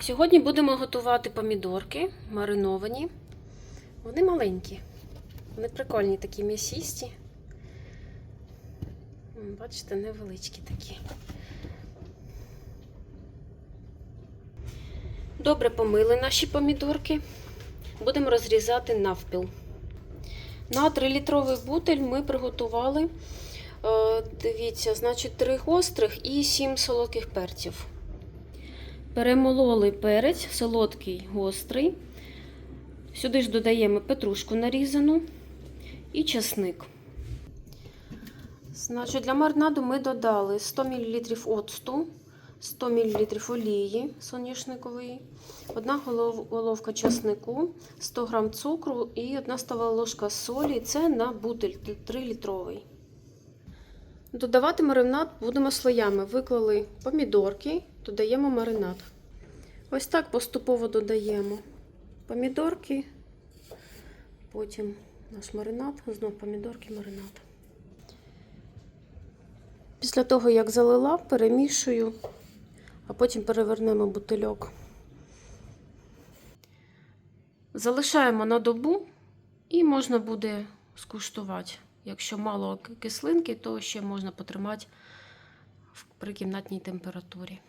Сьогодні будемо готувати помідорки мариновані. Вони маленькі. Вони прикольні, такі м'ясісті. Бачите, невеличкі такі. Добре помили наші помідорки. Будемо розрізати навпіл. На 3-літровий бутиль ми приготували, е, дивіться, значить, 3 гострих і 7 солодких перців. Перемололи перець, солодкий, гострий. Сюди ж додаємо петрушку нарізану і часник. Значить, для маринаду ми додали 100 мл оцту, 100 мл олії соняшникової, одна головка часнику, 100 г цукру і 1 столова ложка солі. Це на бутиль 3-літровий. Додавати маринад будемо слоями. Виклали помідорки, додаємо маринад. Ось так поступово додаємо помідорки, потім наш маринад, знов помідорки, маринад. Після того, як залила, перемішую, а потім перевернемо бутильок. Залишаємо на добу і можна буде скуштувати. Якщо мало кислинки, то ще можна потримати при кімнатній температурі.